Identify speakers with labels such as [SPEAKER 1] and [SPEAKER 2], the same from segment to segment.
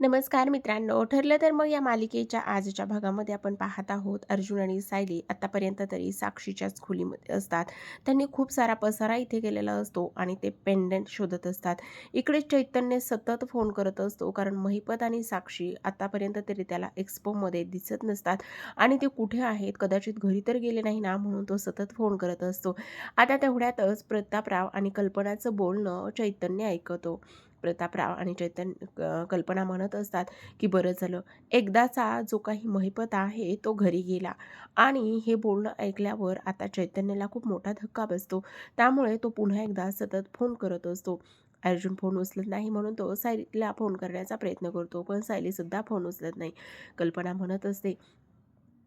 [SPEAKER 1] नमस्कार मित्रांनो. ठरलं तर मग या मालिकेच्या आजच्या भागामध्ये आपण पाहत आहोत अर्जुन आणि सायली आतापर्यंत तरी साक्षीच्याच खोलीमध्ये असतात. त्यांनी खूप सारा पसारा इथे केलेला असतो आणि ते पेंडंट शोधत असतात. इकडे चैतन्य सतत फोन करत असतो कारण महिपत आणि साक्षी आतापर्यंत तरी त्याला एक्सपोमध्ये दिसत नसतात आणि ते कुठे आहेत? कदाचित घरी तर गेले नाही ना म्हणून तो सतत फोन करत असतो. आता तेवढ्यातच प्रतापराव आणि कल्पनाचं बोलणं चैतन्य ऐकतो. प्रतापराव आणि चैतन्य क- कल्पना म्हणत असतात की बरं झालं. एकदाचा जो काही महिपत आहे तो घरी गेला आणि हे बोलणं ऐकल्यावर आता चैतन्याला खूप मोठा धक्का बसतो. त्यामुळे तो पुन्हा एकदा सतत फोन करत असतो. अर्जुन फोन उचलत नाही म्हणून तो सायलीला फोन करण्याचा प्रयत्न करतो पण सायलीसुद्धा फोन उचलत नाही. कल्पना म्हणत असते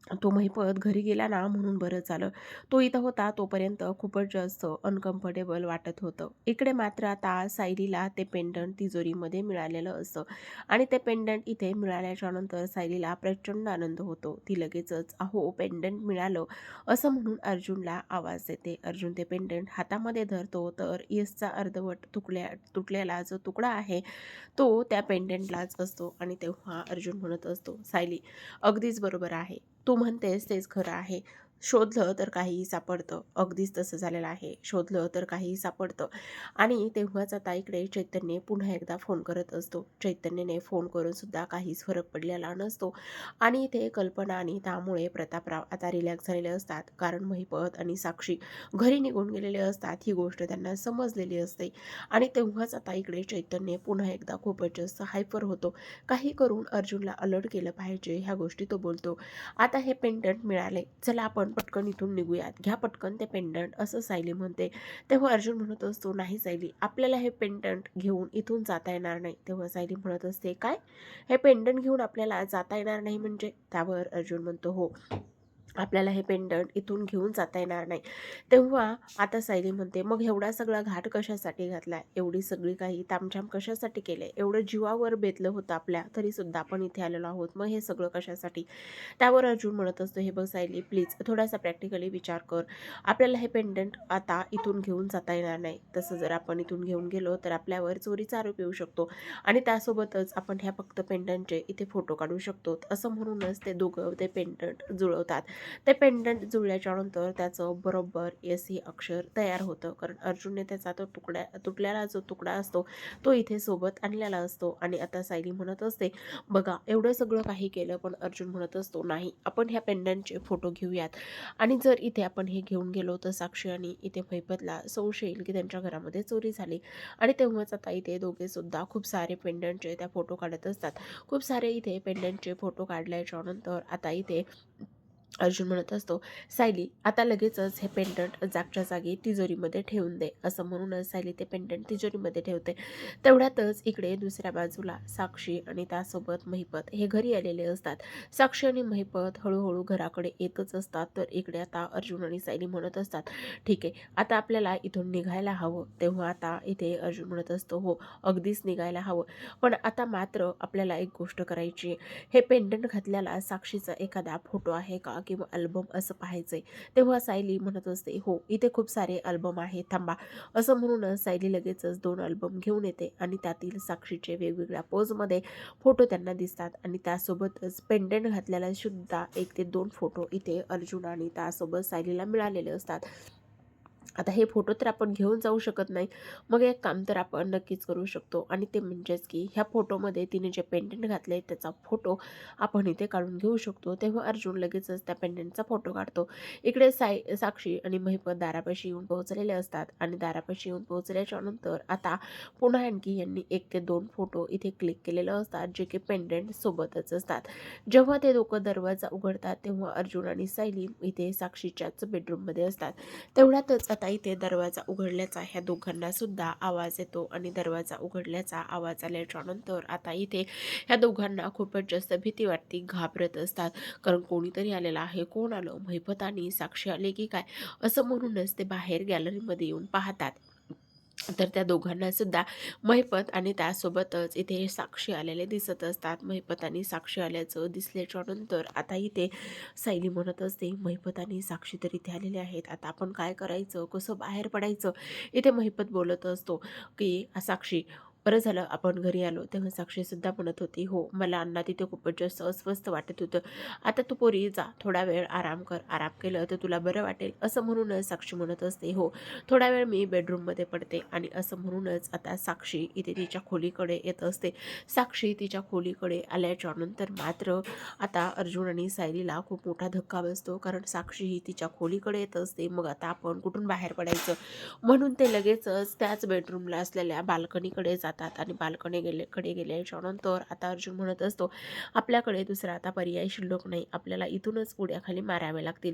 [SPEAKER 1] तो महिपत घरी गेला ना म्हणून बरं झालं. तो इथं होता तोपर्यंत खूपच जास्त अनकम्फर्टेबल वाटत होतं. इकडे मात्र आता सायलीला ते पेंडंट तिजोरीमध्ये मिळालेलं असतं. आणि ते पेंडंट इथे मिळाल्याच्या नंतर सायलीला प्रचंड आनंद होतो. ती लगेचच अहो पेंडंट मिळालं. असं म्हणून अर्जुनला आवाज देते. अर्जुन ते पेंडंट हातामध्ये धरतो तर यसचा अर्धवट तुकल्या तुटलेला जो तुकडा आहे तो त्या पेंडंटलाच असतो. आणि तेव्हा अर्जुन म्हणत असतो सायली अगदीच बरोबर आहे. तू म्हणतेस तेच खरं आहे. शोधलं तर काहीही सापडतं. अगदीच तसं झालेलं आहे. शोधलं तर काहीही सापडतं. आणि तेव्हाच आता इकडे चैतन्य पुन्हा एकदा फोन करत असतो. चैतन्यने फोन करून सुद्धा काहीच फरक पडलेला नसतो. आणि इथे कल्पना आणि त्यामुळे प्रतापराव आता रिलॅक्स झालेले असतात. कारण महिपत आणि साक्षी घरी निघून गेलेले असतात. ही गोष्ट त्यांना समजलेली असते. आणि तेव्हाच आता इकडे चैतन्य पुन्हा एकदा खूपच जास्त हायपर होतो. काही करून अर्जुनला अलर्ट केलं पाहिजे. ह्या गोष्टी तो बोलतो. आता हे पेंटंट मिळाले. चला आपण पटकन इथून निघूयात. घ्या पटकन ते पेंडंट असं सायली म्हणते. तेव्हा अर्जुन म्हणत असतो नाही सायली आपल्याला हे पेंडंट घेऊन इथून जाता येणार नाही. तेव्हा सायली म्हणत असते काय? हे पेंडंट घेऊन आपल्याला जाता येणार नाही म्हणजे? त्यावर अर्जुन म्हणतो हो. आपल्याला हे पेंडंट इथून घेऊन जाता येणार नाही. तेव्हा आता सायली म्हणते मग एवढा सगळा घाट कशासाठी घातला? एवढी सगळी काही तामझाम कशासाठी केले? एवढं जीवावर बेतलं होतं आपल्या तरीसुद्धा आपण इथे आलेलो आहोत. मग हे सगळं कशासाठी? त्यावर अर्जुन म्हणत असतो हे बघ सायली प्लीज थोडासा प्रॅक्टिकली विचार कर. आपल्याला हे पेंडंट आता इथून घेऊन जाता येणार नाही. तसं जर आपण इथून घेऊन गेलो तर आपल्यावर चोरीचा आरोप येऊ शकतो. आणि त्यासोबतच आपण ह्या फक्त पेंडंटचे इथे फोटो काढू शकतो. असं म्हणूनच ते दोघं ते पेंडंट जुळवतात. ते पेंडंट जुळल्याच्यानंतर त्याचं बरोबर एस ही अक्षर तयार होतं. कारण अर्जुनने त्याचा तो तुकड्या तुटलेला जो तुकडा असतो तो इथे सोबत आणलेला असतो. आणि आता सायली म्हणत असते बघा एवढं सगळं काही केलं पण अर्जुन म्हणत असतो नाही आपण ह्या पेंडंटचे फोटो घेऊयात. आणि जर इथे आपण हे घेऊन गेलो तर साक्षी आणि इथे भैपतला संशय येईल की त्यांच्या घरामध्ये चोरी झाली. आणि तेव्हाच आता इथे दोघेसुद्धा खूप सारे पेंडंटचे त्या फोटो काढत असतात. खूप सारे इथे पेंडंटचे फोटो काढल्याच्यानंतर आता इथे अर्जुन म्हणत असतो सायली आता लगेचच हे पेंडंट जागच्या जागी तिजोरीमध्ये ठेवून दे. असं म्हणूनच सायली ते पेंडंट तिजोरीमध्ये ठेवते. तेवढ्यातच इकडे दुसऱ्या बाजूला साक्षी आणि त्यासोबत महिपत हे घरी आलेले असतात. साक्षी आणि महिपत हळूहळू घराकडे येतच असतात. तर इकडे आता अर्जुन आणि सायली म्हणत असतात ठीक आहे आता आपल्याला इथून निघायला हवं. तेव्हा आता इथे अर्जुन म्हणत असतो हो अगदीच निघायला हवं. पण आता मात्र आपल्याला एक गोष्ट करायची हे पेंडंट घातल्याला साक्षीचा एखादा फोटो आहे का? किंवा अल्बम असं पाहायचंय. तेव्हा सायली म्हणत असते हो इथे खूप सारे अल्बम आहेत थांबा. असं म्हणूनच सायली लगेचच दोन अल्बम घेऊन येते आणि त्यातील साक्षीचे वेगवेगळ्या पोजमध्ये फोटो त्यांना दिसतात आणि त्यासोबतच पेंडंट घातलेला सुद्धा एक ते दोन फोटो इथे अर्जुन आणि त्यासोबत सायलीला मिळालेले असतात. आता हे फोटो तर आपण घेऊन जाऊ शकत नाही. मग एक काम तर आपण नक्कीच करू शकतो. आणि ते म्हणजेच की ह्या फोटोमध्ये तिने जे पेंडंट घातले त्याचा फोटो आपण इथे काढून घेऊ शकतो. तेव्हा अर्जुन लगेचच त्या पेंडंटचा फोटो काढतो. इकडे साय साक्षी आणि महिपत दारापाशी येऊन पोहोचलेले असतात. आणि दारापाशी येऊन पोहोचल्याच्या नंतर आता पुन्हा आणखी यांनी एक ते दोन फोटो इथे क्लिक केलेले असतात जे की पेंडंट सोबतच असतात. जेव्हा ते लोकं दरवाजा उघडतात तेव्हा अर्जुन आणि सायली इथे साक्षीच्याच बेडरूममध्ये असतात. तेवढ्यातच आता इथे दरवाजा उघडल्याचा ह्या दोघांना सुद्धा आवाज येतो आणि दरवाजा उघडल्याचा आवाज आल्याच्यानंतर आता इथे ह्या दोघांना खूपच जास्त भीती वाटते घाबरत असतात. कारण कोणीतरी आलेलं आहे. कोण आलं? महिपत आणि साक्षी आले की काय? असं म्हणूनच ते बाहेर गॅलरीमध्ये येऊन पाहतात. तर त्या दोघांना सुद्धा महिपत आणि त्यासोबतच इथे साक्षी आलेले दिसत असतात. महिपत आणि साक्षी आल्याचं दिसल्याच्या नंतर आता इथे सायली म्हणत असते महिपत आणि साक्षी तर इथे आलेले आहेत. आता आपण काय करायचं? कसं बाहेर पडायचं? इथे महिपत बोलत असतो की साक्षी बरं झालं आपण घरी आलो तेव्हा साक्षीसुद्धा म्हणत होती हो मला अण्णा तिथे खूपच जास्त अस्वस्थ वाटत होतं. आता तू पोरी जा थोडा वेळ आराम कर आराम केलं तर तुला बरं वाटेल. असं म्हणूनच साक्षी म्हणत असते हो थोडा वेळ मी बेडरूममध्ये पडते. आणि असं म्हणूनच आता साक्षी इथे तिच्या खोलीकडे येत असते. साक्षी तिच्या खोलीकडे आल्याच्यानंतर मात्र आता अर्जुन आणि सायलीला खूप मोठा धक्का बसतो कारण साक्षी ही तिच्या खोलीकडे येत असते. मग आता आपण कुठून बाहेर पडायचं? म्हणून ते लगेचच त्याच बेडरूमला असलेल्या बाल्कनीकडे जा जातात आणि बाल्कनी गेले कडे गेल्याच्या आता अर्जुन म्हणत असतो आपल्याकडे दुसरा आता पर्याय शिल्लक नाही. आपल्याला इथूनच पुढ्याखाली मारावे माराव्या लागतील.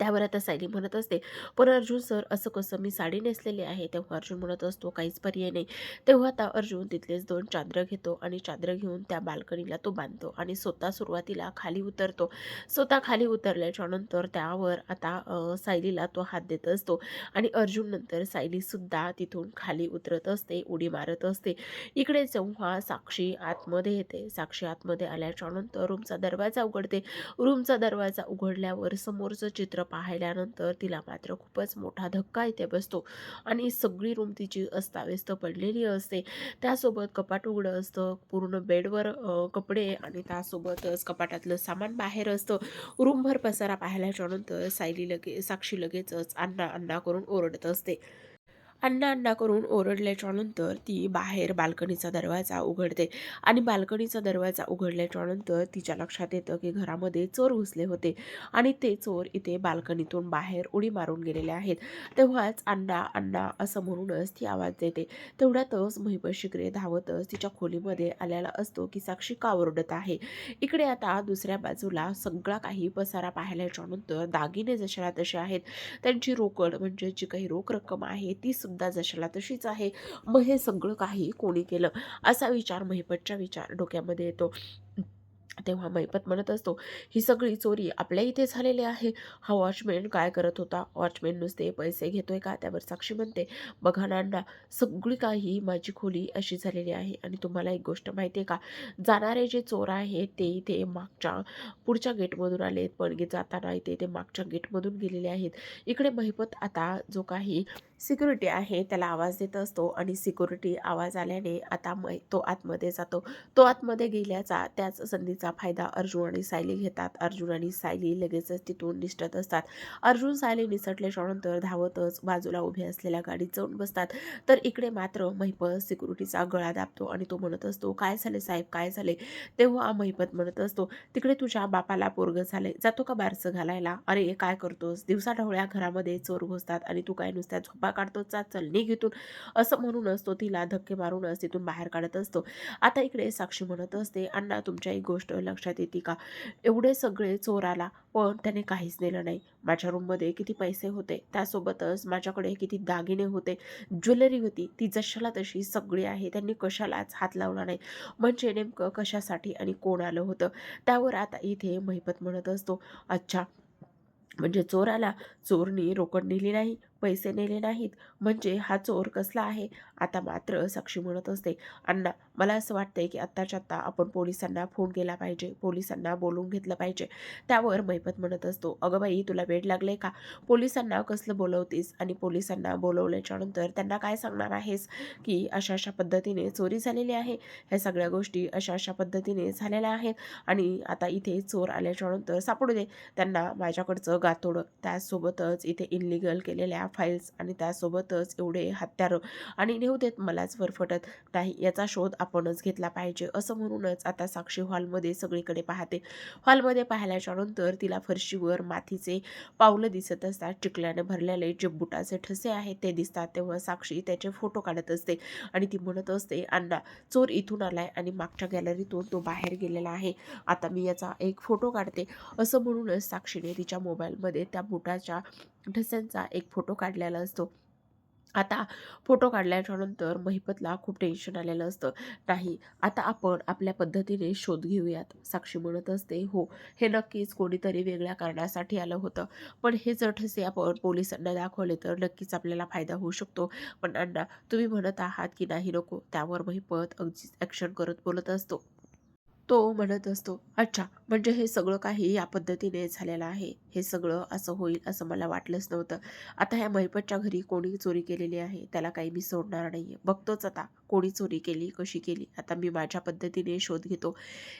[SPEAKER 1] त्यावर आता सायली म्हणत असते पण अर्जुन सर असं कसं मी साडी नेसलेली आहे. तेव्हा अर्जुन म्हणत असतो काहीच पर्याय नाही. तेव्हा आता अर्जुन तिथलेच दोन चांद्र घेतो आणि चांद्र घेऊन त्या बाल्कनीला तो बांधतो आणि स्वतः सुरुवातीला खाली उतरतो. स्वतः खाली उतरल्याच्या नंतर त्यावर आता सायलीला तो हात देत असतो आणि अर्जुन नंतर सायलीसुद्धा तिथून खाली उतरत असते उडी मारत असते. इकडे जेव्हा साक्षी आतमध्ये येते साक्षी आतमध्ये आल्याच्यानंतर रूमचा दरवाजा उघडते. रूमचा दरवाजा उघडल्यावर समोरचं चित्र पाहिल्यानंतर तिला मात्र खूपच मोठा धक्का इथे बसतो. आणि सगळी रूम तिची अस्ताव्यस्त पडलेली असते. त्यासोबत कपाट उघडं असतं. पूर्ण बेडवर कपडे आणि त्यासोबतच कपाटातलं सामान बाहेर असतं. रूमभर पसारा पाहिल्याच्यानंतर सायली लगे साक्षी लगेचच अण्णा अण्णा करून ओरडत असते. अण्णा अण्णा करून ओरडल्याच्या नंतर ती बाहेर बाल्कनीचा दरवाजा उघडते. आणि बाल्कनीचा दरवाजा उघडल्याच्या नंतर तिच्या लक्षात येतं की घरामध्ये चोर घुसले होते. आणि ते चोर इथे बाल्कनीतून बाहेर उडी मारून गेलेले आहेत. तेव्हाच अण्णा अण्णा असं म्हणूनच ती आवाज देते. तेवढ्यातच महिपत शिकरे धावतच तिच्या खोलीमध्ये आलेला असतो की साक्षी का ओरडत आहे? इकडे आता दुसऱ्या बाजूला सगळा काही पसारा पाहिल्याच्या नंतर दागिने जशाला तसे आहेत. त्यांची रोकड म्हणजे जी काही रोख रक्कम आहे ती सुद्धा जशाला तशीच आहे. मग हे सगळं काही कोणी केलं? असा विचार महिपतच्या विचार डोक्यामध्ये येतो. तेव्हा मैपत म्हणत असतो ही सगळी चोरी आपल्या इथे झालेली आहे. हा वॉचमॅन काय करत होता? वॉचमॅन नुसते पैसे घेतोय का? त्यावर साक्षी म्हणते बघा नांडा सगळी काही माझी खोली अशी झालेली आहे आणि तुम्हाला एक गोष्ट माहिती आहे का? जाणारे जे चोर आहेत ते इथे मागच्या पुढच्या गेटमधून आलेत पण जाताना इथे ते मागच्या गेटमधून गेलेले आहेत. इकडे महिपत आता जो काही सिक्युरिटी आहे त्याला आवाज देत असतो आणि सिक्युरिटी आवाज आल्याने आता मै तो आतमध्ये जातो. तो आतमध्ये गेल्याचा त्याच संधीचा फायदा अर्जुन आणि सायली घेतात. अर्जुन आणि सायली लगेचच तिथून निसटत असतात. अर्जुन सायली निसटल्याच्यानंतर धावतच बाजूला उभे असलेल्या गाडीत जाऊन बसतात. तर इकडे मात्र महिपत सिक्युरिटीचा गळा दाबतो आणि तो म्हणत असतो काय झाले साहेब? काय झाले? तेव्हा महिपत म्हणत असतो तिकडे तुझ्या बापाला पोरग झाले जातो का बारसं घालायला? अरे काय करतोस? दिवसा ढवळ्या घरामध्ये चोर घुसतात आणि तू काय नुसत्या झोपा काढतो चा चल निघ असं म्हणूनच तो तिला धक्के मारूनच तिथून बाहेर काढत असतो. आता इकडे साक्षी म्हणत असते अण्णा तुमच्या एक गोष्ट लक्षात येते का? एवढे सगळे चोर आला पण त्याने काहीच नेलं नाही. माझ्या रूममध्ये किती पैसे होते त्यासोबतच माझ्याकडे किती दागिने होते. ज्वेलरी होती ती जशाला तशी सगळी आहे त्यांनी कशालाच हात लावला नाही. म्हणजे नेमकं कशासाठी आणि कोण आलं होतं? त्यावर आता इथे महिपत म्हणत असतो अच्छा म्हणजे चोर आला चोरनी रोकड नेली नाही पैसे नेले नाहीत. म्हणजे हा चोर कसला आहे? आता मात्र साक्षी म्हणत असते अण्णा मला असं वाटतंय की आत्ताच्या आत्ता आपण पोलिसांना फोन केला पाहिजे. पोलिसांना बोलून घेतलं पाहिजे. त्यावर मैपत म्हणत असतो अगं बाई तुला वेळ लागले का? पोलिसांना कसलं बोलवतीस आणि पोलिसांना बोलवल्याच्या नंतर त्यांना काय सांगणार आहेस की अशा अशा पद्धतीने चोरी झालेली आहे? ह्या सगळ्या गोष्टी अशा अशा पद्धतीने झालेल्या आहेत आणि आता इथे चोर आल्याच्यानंतर सापडू दे. त्यांना माझ्याकडचं गातोडं. त्यासोबतच इथे इनलिगल केलेल्या फाईल्स आणि त्यासोबतच एवढे हत्यारं. आणि नेऊ देत मलाच फरफटत नाही. याचा शोध आपणच घेतला पाहिजे असं म्हणूनच आता साक्षी हॉलमध्ये सगळीकडे पाहते. हॉलमध्ये पाहिल्याच्या नंतर तिला फरशीवर मातीचे पावलं दिसत असतात. चिकल्याने भरलेले जे बुटाचे ठसे आहेत ते दिसतात. तेव्हा साक्षी त्याचे फोटो काढत असते आणि ती म्हणत असते अण्णा चोर इथून आलाय आणि मागच्या गॅलरीतून तो बाहेर गेलेला आहे. आता मी याचा एक फोटो काढते. असं म्हणूनच साक्षीने तिच्या मोबाईलमध्ये त्या बुटाच्या ठस्यांचा एक फोटो काढलेला असतो. आता फोटो काढल्याच्यानंतर महिपतला खूप टेन्शन आलेलं असतं. नाही आता आपण आपल्या पद्धतीने शोध घेऊयात. साक्षी म्हणत असते हो हे नक्कीच कोणीतरी वेगळ्या कारणासाठी आलं होतं. पण हे जर ठसे आपण पोलिसांना दाखवले तर नक्कीच आपल्याला फायदा होऊ शकतो. पण अण्णा तुम्ही म्हणत आहात की नाही नको. त्यावर महिपत अगदी ॲक्शन करत बोलत असतो. तो म्हणत असतो अच्छा म्हणजे हे सगळं काही या पद्धतीने झालेलं आहे. हे सगळं असं होईल असं मला वाटलंच नव्हतं. आता ह्या महिपतच्या घरी कोणी चोरी केलेली आहे? त्याला काही मी सोडणार नाही आहे बघतोच आता कोणी चोरी केली कशी केली. आता मी माझ्या पद्धतीने शोध घेतो.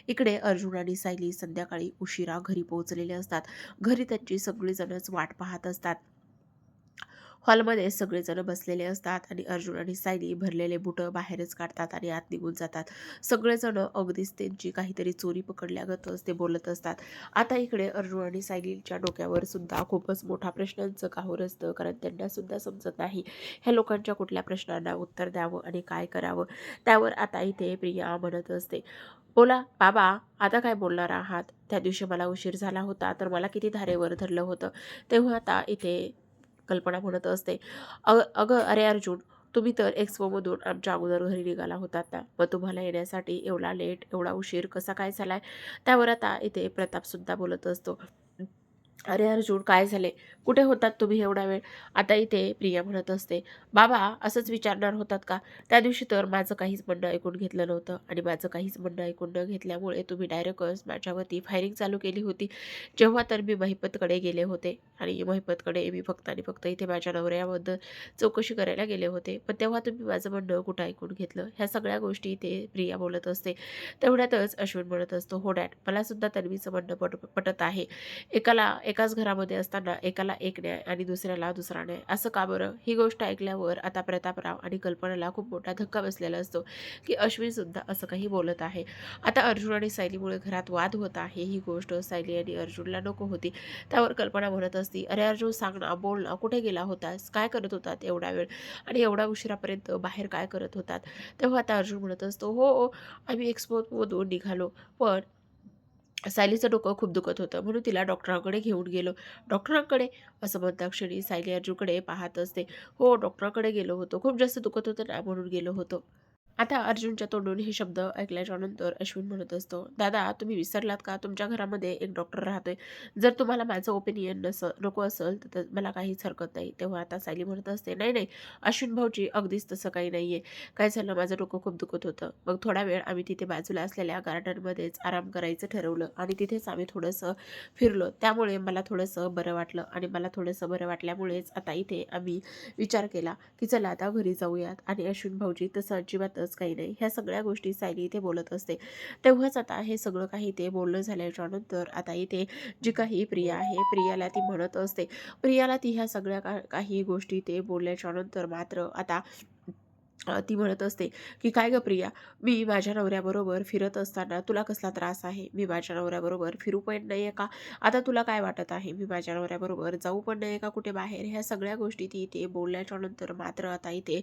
[SPEAKER 1] इकडे अर्जुन आणि सायली संध्याकाळी उशिरा घरी पोहोचलेले असतात. घरी त्यांची सगळीजणच वाट पाहत असतात. हॉलमध्ये सगळेजण बसलेले असतात आणि अर्जुन आणि सायली भरलेले बुटं बाहेरच काढतात आणि आत निघून जातात. सगळेजण अगदीच त्यांची काहीतरी चोरी पकडल्यागतच ते बोलत असतात. आता इकडे अर्जुन आणि सायलीच्या डोक्यावर सुद्धा खूपच मोठा प्रश्नांचं काहूर असतं कारण त्यांना सुद्धा समजत नाही ह्या लोकांच्या कुठल्या प्रश्नांना उत्तर द्यावं आणि काय करावं. त्यावर आता इथे प्रिया म्हणत असते बोला बाबा आता काय बोलणार आहात? त्या दिवशी मला उशीर झाला होता तर मला किती धारेवर धरलं होतं. तेव्हा आता इथे कल्पना म्हणत असते. अग अगं अरे अर्जुन तुम्ही तर एक्सपोमधून आमच्या अगोदर घरी निघाला होतात ना मग तुम्हाला येण्यासाठी एवढा लेट एवढा उशीर कसा काय झाला आहे त्यावर आता इथे प्रतापसुद्धा बोलत असतो. अरे अर्जुन काय झाले? कुठे होतात तुम्ही एवढा वेळ? आता इथे प्रिया म्हणत असते बाबा असंच विचारणार होतात का? त्या दिवशी तर माझं काहीच म्हणणं ऐकून घेतलं नव्हतं आणि माझं काहीच म्हणणं ऐकून न घेतल्यामुळे तुम्ही डायरेक्टच माझ्यावरती फायरिंग चालू केली होती. जेव्हा तर मी महिपतकडे गेले होते आणि महिपतकडे मी फक्त आणि फक्त इथे माझ्या नवऱ्याबद्दल चौकशी करायला गेले होते. पण तेव्हा तुम्ही माझं म्हणणं कुठं ऐकून घेतलं? ह्या सगळ्या गोष्टी इथे प्रिया बोलत असते. तेवढ्यातच अश्विन म्हणत असतो हो डॅड मलासुद्धा तन्वीचं म्हणणं पट पटत आहे. एकाला एकाच घरामध्ये असताना एकाला एक न्याय आणि दुसऱ्याला दुसरा न्याय. असं का बरं? ही गोष्ट ऐकल्यावर आता प्रतापराव आणि कल्पनाला खूप मोठा धक्का बसलेला असतो की अश्विन सुद्धा असं काही बोलत आहे. आता अर्जुन आणि सायलीमुळे घरात वाद होत आहे. ही गोष्ट सायली आणि अर्जुनला नको होती. त्यावर कल्पना म्हणत असती अरे अर्जुन सांग ना बोल ना कुठे गेला होतास? काय करत होतात एवढा वेळ? आणि एवढा उशिरापर्यंत बाहेर काय करत होतात? तेव्हा आता अर्जुन म्हणत असतो हो, हो आम्ही एक्सपोमधून निघालो. पण सायलीचं डोकं खूप दुखत होतं. म्हणून तिला डॉक्टरांकडे घेऊन गेलो. डॉक्टरांकडे? असं म्हणता क्षणी सायली अर्जुनकडे पाहत असते. हो डॉक्टरांकडे गेलो होतो. खूप जास्त दुखत होतं ना म्हणून गेलो होतो. आता अर्जुनच्या तोंडून हे शब्द ऐकल्याच्या नंतर अश्विन म्हणत असतो दादा तुम्ही विसरलात का? तुमच्या घरामध्ये एक डॉक्टर राहतोय. जर तुम्हाला माझं ओपिनियन नस नको असेल तर मला काहीच हरकत नाही. तेव्हा आता सायली म्हणत असते नाही नाही अश्विन भाऊजी अगदीच तसं काही नाही आहे काय झालं? माझं डोकं खूप दुखत होतं. मग थोडा वेळ आम्ही तिथे बाजूला असलेल्या गार्डनमध्येच आराम करायचं ठरवलं आणि तिथेच आम्ही थोडंसं फिरलो. त्यामुळे मला थोडंसं बरं वाटलं आणि मला थोडंसं बरं वाटल्यामुळेच आता इथे आम्ही विचार केला की चला आता घरी जाऊयात. आणि अश्विन भाऊजी तसं अजिबातच काही नाही. ह्या सगळ्या गोष्टी सायली इथे बोलत असते. तेव्हाच आता हे सगळं काही ते बोलणं झाल्याच्यानंतर आता इथे जी काही प्रिया आहे प्रियाला ती म्हणत असते. प्रियाला ती ह्या सगळ्या का काही गोष्टी ते बोलल्याच्या नंतर मात्र आता ती म्हणत असते की काय ग प्रिया? मी माझ्या नवऱ्याबरोबर फिरत असताना तुला कसला त्रास आहे? मी माझ्या नवऱ्याबरोबर फिरू पण नाही आहे का? आता तुला काय वाटत आहे? मी माझ्या नवऱ्याबरोबर जाऊ पण नाही का कुठे बाहेर? ह्या सगळ्या गोष्टी ती इथे बोलल्याच्या नंतर मात्र आता इथे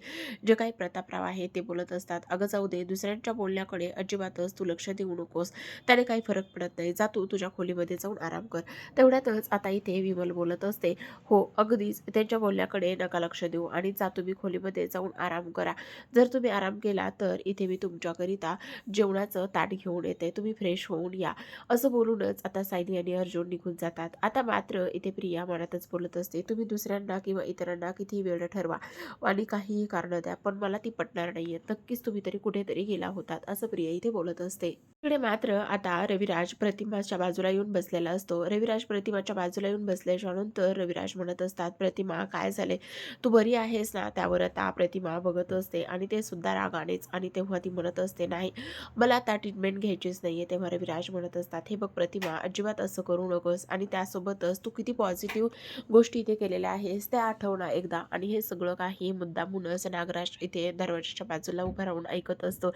[SPEAKER 1] जे काही प्रतापराव आहे ते बोलत असतात. अगं जाऊ दे दुसऱ्यांच्या बोलण्याकडे अजिबातच तू लक्ष देऊ नकोस. त्याने काही फरक पडत नाही. जा तू तुझ्या खोलीमध्ये जाऊन आराम कर. तेवढ्यातच आता इथे विमल बोलत असते हो अगदीच. त्यांच्या बोलण्याकडे नका लक्ष देऊ आणि जा तुम्ही खोलीमध्ये जाऊन आराम करा. जर तुम्ही आराम केला तर इथे मी तुमच्याकरिता जेवणाचं ताट घेऊन येते. तुम्ही फ्रेश होऊन या. असं बोलूनच आता सायली आणि अर्जुन निघून जातात. आता मात्र इथे प्रिया मनातच बोलत असते तुम्ही दुसऱ्यांना किंवा इतरांना किती वेळ ठरवा आणि काहीही कारणं द्या पण मला ती पटणार नाही आहे नक्कीच तुम्ही तरी कुठेतरी गेला होतात असं प्रिया इथे बोलत असते. इकडे मात्र आता रविराज प्रतिमाच्या बाजूला येऊन बसलेला असतो. रविराज प्रतिमाच्या बाजूला येऊन बसल्याच्यानंतर रविराज म्हणत असतात प्रतिमा काय झाले तू बरी आहेस ना? त्यावर आता प्रतिमा बघत असते आणि ते सुद्धा रागानेच आणि तेव्हा ती म्हणत असते नाही मला आता ट्रीटमेंट घ्यायचीच नाही आहे तेव्हा रविराज म्हणत असतात हे बघ प्रतिमा अजिबात असं करू नकोस आणि त्यासोबतच तू किती पॉझिटिव्ह गोष्टी इथे केलेल्या आहेस त्या आठवणं एकदा. आणि हे सगळं काही मुद्दामूनच नागराज इथे दरवाजाच्या बाजूला उभं राहून ऐकत असतो.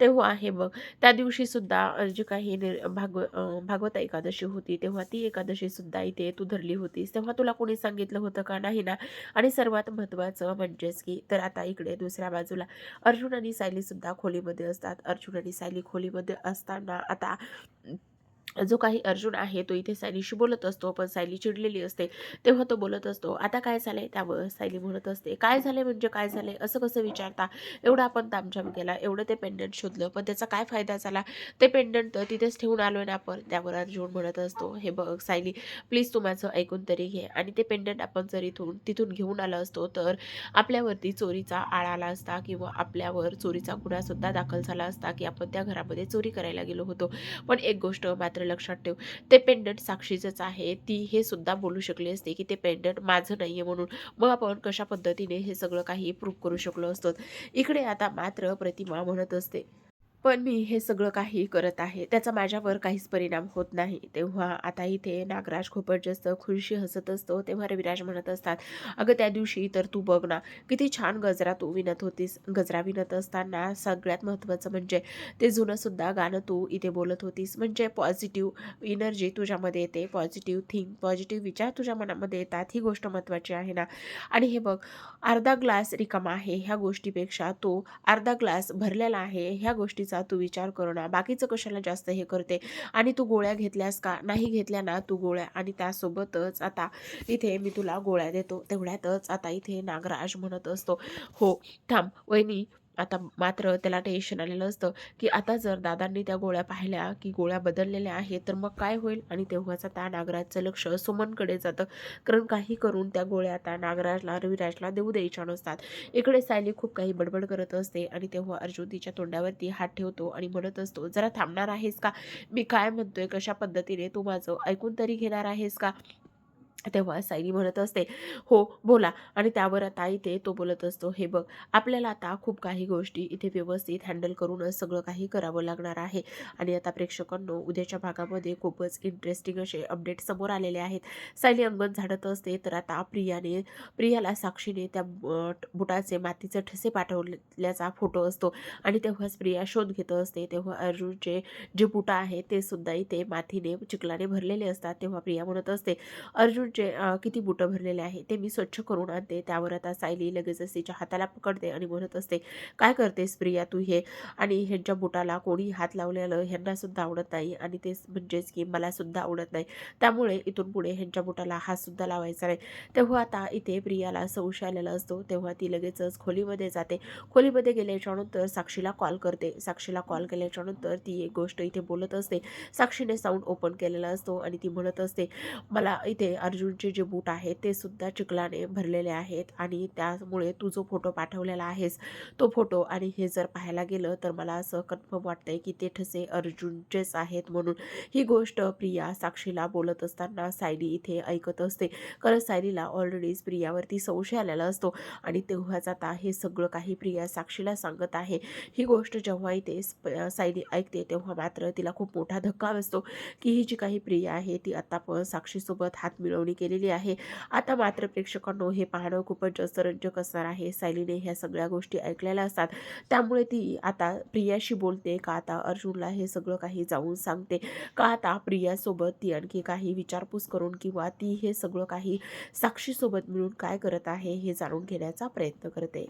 [SPEAKER 1] तेव्हा हे बघ त्या दिवशी सुद्धा जी काही निर् भागव भागवत एकादशी होती तेव्हा ती एकादशी सुद्धा इथे तू धरली होतीस. तेव्हा तुला कोणी सांगितलं होतं का? नाही ना. आणि सर्वात महत्त्वाचं म्हणजेच की तर आता इकडे दुसऱ्या बाजूला अर्जुन आणि सायली सुद्धा खोलीमध्ये असतात. अर्जुन आणि सायली खोलीमध्ये असताना आता जो काही अर्जुन आहे तो इथे सायलीशी बोलत असतो पण सायली चिडलेली असते तेव्हा तो बोलत असतो आता काय झालंय? त्यावर सायली म्हणत असते काय झाले म्हणजे काय झाले असं कसं विचारता? एवढं आपण तामझाम केला एवढं ते पेंडंट शोधलं पण त्याचा काय फायदा झाला? ते पेंडंट तर तिथेच ठेवून आलोय ना आपण त्यावर अर्जुन म्हणत असतो हे बघ सायली प्लीज तू माझं ऐकून तरी घे. आणि ते पेंडंट आपण जर इथून तिथून घेऊन आलो असतो तर आपल्यावरती चोरीचा आळ आला असता किंवा आपल्यावर चोरीचा गुन्हा सुद्धा दाखल झाला असता की आपण त्या घरामध्ये चोरी करायला गेलो होतो. पण एक गोष्ट मात्र लक्षात ठेव. ते पेंडंट साक्षीचंच आहे. ती हे सुद्धा बोलू शकली असते की ते पेंडंट माझं नाही आहे म्हणून. मग आपण कशा पद्धतीने हे सगळं काही प्रूव्ह करू शकलो असतो? इकडे आता मात्र प्रतिमा म्हणत असते. पण मी हे सगळं काही करत आहे त्याचा माझ्यावर काहीच परिणाम होत नाही. तेव्हा आता इथे नागराज खूपच जास्त खुशी हसत असतो तेव्हा रविराज म्हणत असतात अगं त्या दिवशी तर तू बघ ना किती छान गजरा तू विणत होतीस. गजरा विणत असताना सगळ्यात महत्त्वाचं म्हणजे ते जुनंसुद्धा गाणं तू इथे बोलत होतीस. म्हणजे पॉझिटिव्ह एनर्जी तुझ्यामध्ये येते पॉझिटिव्ह थिंक पॉझिटिव्ह विचार तुझ्या मनामध्ये येतात. ही गोष्ट महत्त्वाची आहे ना. आणि हे बघ अर्धा ग्लास रिकामा आहे ह्या गोष्टीपेक्षा तो अर्धा ग्लास भरलेला आहे ह्या गोष्टीचं तू विचार करू ना बाकीचं कशाला जास्त हे करते? आणि तू गोळ्या घेतल्यास का? नाही घेतल्या ना तू गोळ्या. आणि त्यासोबतच आता इथे मी तुला गोळ्या देतो. तेवढ्यातच आता इथे नागराज म्हणत असतो हो थांब वहिनी आता मात्र त्याला टेन्शन आलेलं असतं की आता जर दादांनी त्या गोळ्या पाहिल्या की गोळ्या बदललेल्या आहेत तर मग काय होईल? आणि तेव्हाच आता नागराजचं लक्ष सुमनकडे जातं. कारण काही करून त्या गोळ्या आता नागराजला रविराजला देऊ द्यायच्या नसतात. इकडे सायली खूप काही बडबड करत असते आणि तेव्हा अर्जुन तिच्या तोंडावरती हात ठेवतो आणि म्हणत असतो जरा थांबणार आहेस का? मी काय म्हणतोय? कशा पद्धतीने तू माझं ऐकून तरी घेणार आहेस का? तेव्हा सायली म्हणत असते हो बोला. आणि त्यावर आता इथे तो बोलत असतो हे बघ आपल्याला आता खूप काही गोष्टी इथे व्यवस्थित हँडल करूनच सगळं काही करावं लागणार आहे. आणि आता प्रेक्षकांनो उद्याच्या भागामध्ये खूपच इंटरेस्टिंग असे अपडेट समोर आलेले आहेत. सायली अंगण झाडत असते तर आता प्रियाने प्रियाला साक्षीने त्या बुटाचे मातीचे ठसे पाठवल्याचा फोटो असतो. आणि तेव्हाच प्रिया शोध घेत असते तेव्हा अर्जुनचे जे बुटा आहेत ते सुद्धा इथे मातीने चिखलाने भरलेले असतात. तेव्हा प्रिया म्हणत असते अर्जुन जे किती बुटं भरलेले आहे ते मी स्वच्छ करून आणते. त्यावर आता सायली लगेचच तिच्या हाताला पकडते आणि म्हणत असते काय करतेस प्रिया तू हे? आणि ह्यांच्या बुटाला कोणी हात लावलेलं ह्यांना सुद्धा आवडत नाही आणि ते म्हणजेच की मला सुद्धा आवडत नाही. त्यामुळे इथून पुढे ह्यांच्या बुटाला हात सुद्धा लावायचा नाही. तेव्हा आता इथे प्रियाला संशय आलेला असतो. तेव्हा ती लगेचच खोलीमध्ये जाते. खोलीमध्ये गेल्याच्यानंतर साक्षीला कॉल करते. साक्षीला कॉल केल्याच्यानंतर ती एक गोष्ट इथे बोलत असते. साक्षीने साऊंड ओपन केलेला असतो आणि ती म्हणत असते मला इथे अर्जुन अर्जुनचे जे बूट आहेत ते सुद्धा चिखलाने भरलेले आहेत आणि त्यामुळे तू जो फोटो पाठवलेला आहेस तो फोटो आणि हे जर पाहायला गेलं तर मला असं कन्फर्म वाटतंय की ते ठसे अर्जुनचेच आहेत म्हणून ही गोष्ट प्रिया साक्षीला बोलत असताना सायली इथे ऐकत असते. कारण सायलीला ऑलरेडीच प्रियावरती संशय आलेला असतो आणि तेव्हाच आता हे सगळं काही प्रिया साक्षीला सांगत आहे. ही गोष्ट जेव्हा इथे सायली ऐकते तेव्हा मात्र तिला खूप मोठा धक्का बसतो की ही जी काही प्रिया आहे ती आता पण साक्षीसोबत हात मिळवणी केलेली आहे. आता मात्र प्रेक्षकांनो हे पाहणं खूपच जास्त रंजक असणार आहे. सायलीने ह्या सगळ्या गोष्टी ऐकलेल्या असतात. त्यामुळे ती आता प्रियाशी बोलते का आता अर्जुनला हे सगळं काही जाऊन सांगते? का आता प्रियासोबत ती आणखी काही विचारपूस करून किंवा ती हे सगळं काही साक्षीसोबत मिळून काय करत आहे हे जाणून घेण्याचा प्रयत्न करते.